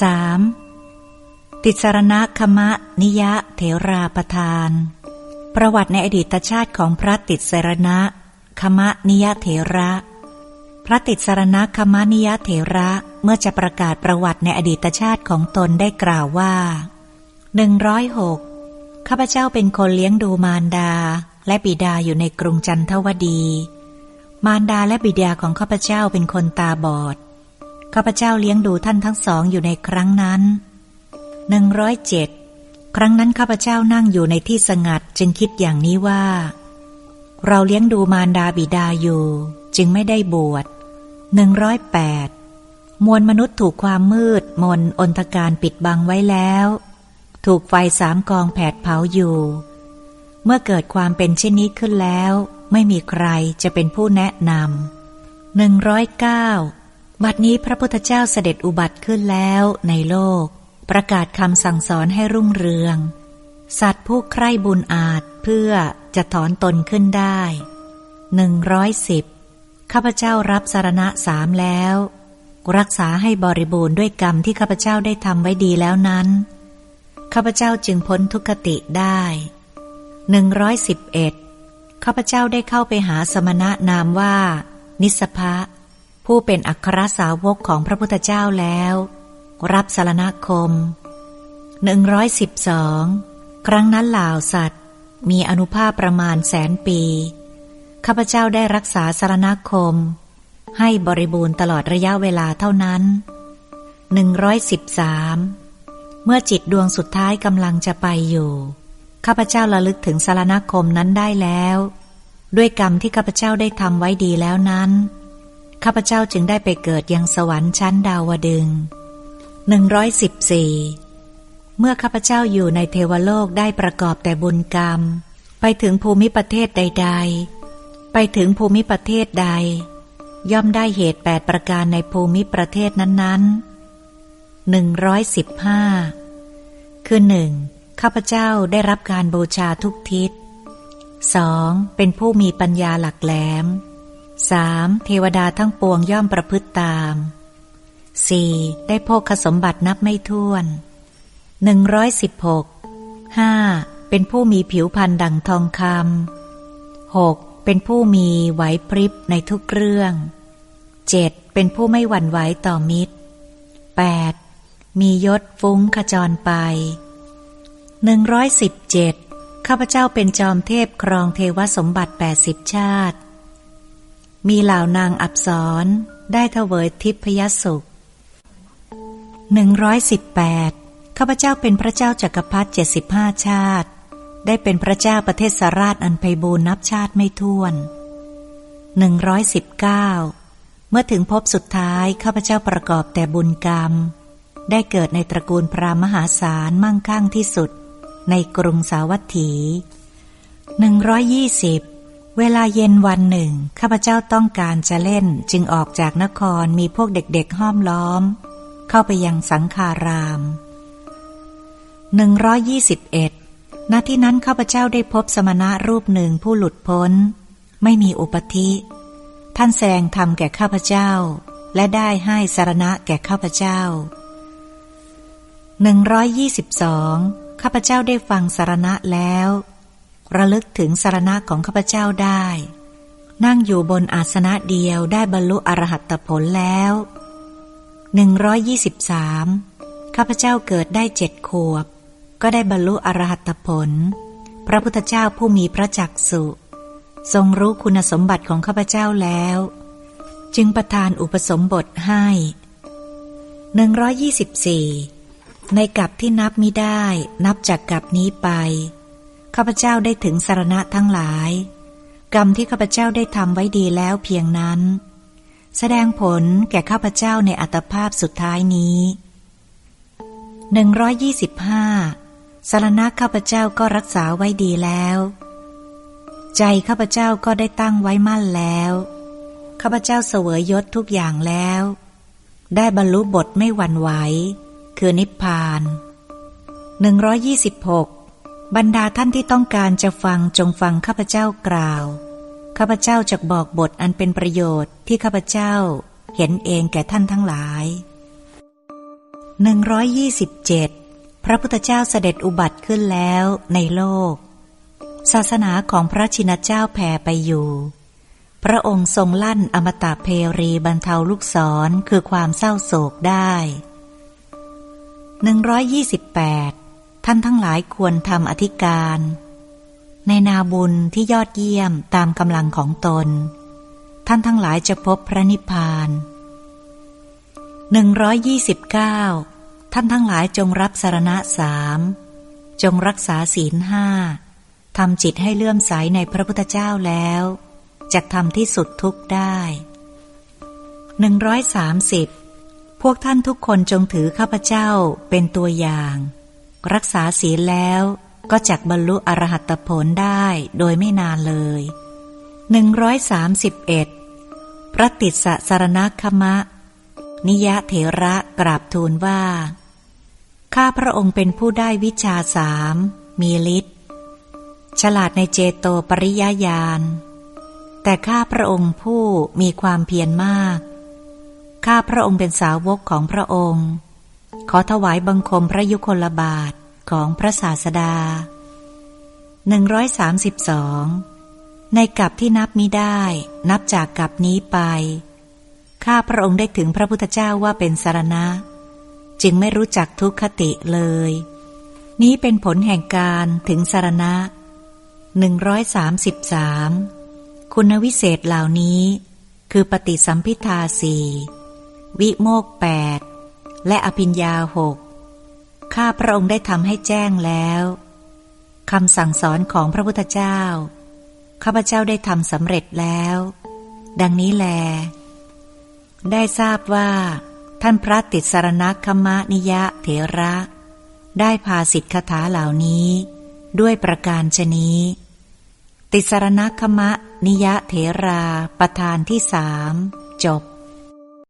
3. ติสรณคมะนิยะเถราประทาน ประวัติในอดีตชาติของพระติสรณะคมะนิยะเถระ พระติสรณคมะนิยะเถระเมื่อจะประกาศประวัติในอดีตชาติของตนได้กล่าวว่าหนึ่งร้อยหกข้าพเจ้าเป็นคนเลี้ยงดูมารดาและบิดาอยู่ในกรุงจันทวดี มารดาและบิดาของข้าพเจ้าเป็นคนตาบอด ข้าพเจ้าเลี้ยงดูท่านทั้งสองอยู่ในครั้งนั้นหนึ่งร้อยเจ็ดครั้งนั้นข้าพเจ้านั่งอยู่ในที่สงัดจึงคิดอย่างนี้ว่า เราเลี้ยงดูมารดาบิดาอยู่ จึงไม่ได้บวชหนึ่งร้อยแปดมวลมนุษย์ถูกความมืด มนอนตการปิดบังไว้แล้ว ถูกไฟสามกองแผดเผาอยู่ เมื่อเกิดความเป็นเช่นนี้ขึ้นแล้ว ไม่มีใครจะเป็นผู้แนะนำหนึ่งร้อยเก้า บัดนี้พระพุทธเจ้าเสด็จอุบัติขึ้นแล้วในโลก ประกาศคำสั่งสอนให้รุ่งเรือง สัตว์ผู้ใคร่บุญอาจเพื่อจะถอนตนขึ้นได้หนึ่งร้อยสิบข้าพเจ้ารับสารณะสามแล้ว รักษาให้บริบูรณ์ด้วยกรรมที่ข้าพเจ้าได้ทำไว้ดีแล้วนั้น ข้าพเจ้าจึงพ้นทุกขติได้หนึ่งร้อยสิบเอ็ดข้าพเจ้าได้เข้าไปหาสมณะนามว่า นิสภะ ผู้เป็นอัครสาวกของพระพุทธเจ้าแล้ว รับสารณคมหนึ่งร้อยสิบสองครั้งนั้นเหล่าสัตว์ มีอนุภาพประมาณแสนปี ข้าพเจ้าได้รักษาสารณคม ให้บริบูรณ์ตลอดระยะเวลาเท่านั้นหนึ่งร้อยสิบสามเมื่อจิตดวงสุดท้ายกำลังจะไปอยู่ ข้าพเจ้าระลึกถึงสารณคมนั้นได้แล้ว ด้วยกรรมที่ข้าพเจ้าได้ทำไว้ดีแล้วนั้น ข้าพเจ้าจึงได้ไปเกิดยังสวรรค์ชั้นดาวดึงหนึ่งร้อยสิบสี่เมื่อข้าพเจ้าอยู่ในเทวโลกได้ประกอบแต่บุญกรรม ไปถึงภูมิประเทศใด ๆ ไปถึงภูมิประเทศใด ย่อมได้เหตุแปดประการในภูมิประเทศนั้นๆหนึ่งร้อยสิบห้าคือหนึ่งข้าพเจ้าได้รับการบูชาทุกทิศสองเป็นผู้มีปัญญาหลักแหลม สามเทวดาทั้งปวงย่อมประพฤติตามสี่ได้โภคสมบัตินับไม่ถ้วนหนึ่งร้อยสิบหกห้าเป็นผู้มีผิวพรรณดังทองคำหกเป็นผู้มีไหวพริบในทุกเรื่องเจ็ดเป็นผู้ไม่หวั่นไหวต่อมิตรแปดมียศฟุ้งขจรไปหนึ่งร้อยสิบเจ็ดข้าพเจ้าเป็นจอมเทพครองเทวสมบัติแปดสิบชาติ มีเหล่านางอับสรได้เถวยทิพยสุขหนึ่งร้อยสิบแปดข้าพเจ้าเป็นพระเจ้าจักรพรรดิเจ็ดสิบห้าชาติ ได้เป็นพระเจ้าประเทศสาราชอันไพบูรนับชาติไม่ถ้วนหนึ่งร้อยสิบเก้าเมื่อถึงพบสุดท้าย ข้าพเจ้าประกอบแต่บุญกรรม ได้เกิดในตระกูลพรามหาศาลมั่งคั่งที่สุด ในกรุงสาวัตถีหนึ่งร้อยยี่สิบ เวลาเย็นวันหนึ่ง ข้าพเจ้าต้องการจะเล่นจึงออกจากนครมีพวกเด็กๆห้อมล้อม เข้าไปยังสังคารามหนึ่งร้อยยี่สิบเอ็ดณที่นั้นข้าพเจ้าได้พบสมณะรูปหนึ่งผู้หลุดพ้น ไม่มีอุปธิ ท่านแสดงธรรมแก่ข้าพเจ้า และได้ให้สารณะแก่ข้าพเจ้าหนึ่งร้อยยี่สิบสองข้าพเจ้าได้ฟังสารณะแล้ว ระลึกถึงสารณะของข้าพเจ้าได้ นั่งอยู่บนอาสนะเดียวได้บรรลุอรหัตผลแล้วหนึ่งร้อยยี่สิบสามข้าพเจ้าเกิดได้เจ็ดขวบ ก็ได้บรรลุอรหัตผล พระพุทธเจ้าผู้มีพระจักสุทรงรู้คุณสมบัติของข้าพเจ้าแล้ว จึงประทานอุปสมบทให้หนึ่งร้อยยี่สิบสี่ในกับที่นับไมิได้ นับจากกับนี้ไป ข้าพเจ้าได้ถึงสารณะทั้งหลาย กรรมที่ข้าพเจ้าได้ทำไว้ดีแล้วเพียงนั้น แสดงผลแก่ข้าพเจ้าในอัตภาพสุดท้ายนี้หนึ่งร้อยยี่สิบห้าสารณะข้าพเจ้าก็รักษาไว้ดีแล้ว ใจข้าพเจ้าก็ได้ตั้งไว้มั่นแล้วข้าพเจ้าเสวยยศทุกอย่างแล้ว ได้บรรลุบทไม่หวั่นไหว คือนิพพานหนึ่งร้อยยี่สิ บรรดาท่านที่ต้องการจะฟังจงฟังข้าพเจ้ากล่าว ข้าพเจ้าจะบอกบทอันเป็นประโยชน์ที่ข้าพเจ้าเห็นเองแก่ท่านทั้งหลาย 127 พระพุทธเจ้าเสด็จอุบัติขึ้นแล้วในโลก ศาสนาของพระชินเจ้าแผ่ไปอยู่ พระองค์ทรงลั่นอมตะเพรีบรรเทาลูกศรคือความเศร้าโศกได้ 128 ท่านทั้งหลายควรทำอธิการ ในนาบุญที่ยอดเยี่ยมตามกำลังของตน ท่านทั้งหลายจะพบพระนิพพานหนึ่งร้อยยี่สิบเก้าท่านทั้งหลายจงรับสารณะสามจงรักษาศีลห้าทำจิตให้เลื่อมใสในพระพุทธเจ้าแล้วจะทำที่สุดทุกได้หนึ่งร้อยสามสิบพวกท่านทุกคนจงถือข้าพเจ้าเป็นตัวอย่าง รักษาศีลแล้วก็จักบรรลุอรหัตผลได้โดยไม่นานเลยหนึ่งร้อยสามสิบเอ็ดพระติสสสารณคมะ นิยะเถระกราบทูลว่า ข้าพระองค์เป็นผู้ได้วิชาสามมีฤทธิ์ฉลาดในเจโตปริยญาณ แต่ข้าพระองค์ผู้มีความเพียรมาก ข้าพระองค์เป็นสาวกของพระองค์ ขอถวายบังคมพระยุคลบาทของพระศาสดา 132 ในกับที่นับมิได้ นับจากกับนี้ไป ข้าพระองค์ได้ถึงพระพุทธเจ้าว่าเป็นสารณะ จึงไม่รู้จักทุกขติเลย นี้เป็นผลแห่งการถึงสารณะ 133 คุณวิเศษเหล่านี้ คือปฏิสัมพิทาสี่วิโมกแปด และอภิญญาหกข้าพระองค์ได้ทำให้แจ้งแล้วคำสั่งสอนของพระพุทธเจ้า ข้าพเจ้าได้ทำสำเร็จแล้ว ดังนี้แล ได้ทราบว่า ท่านพระติสรณคมะนิยะเถระ ได้พาสิทธิคถาเหล่านี้ ด้วยประการชนี้ ติสรณคมะนิยะเถราประธานที่สามจบ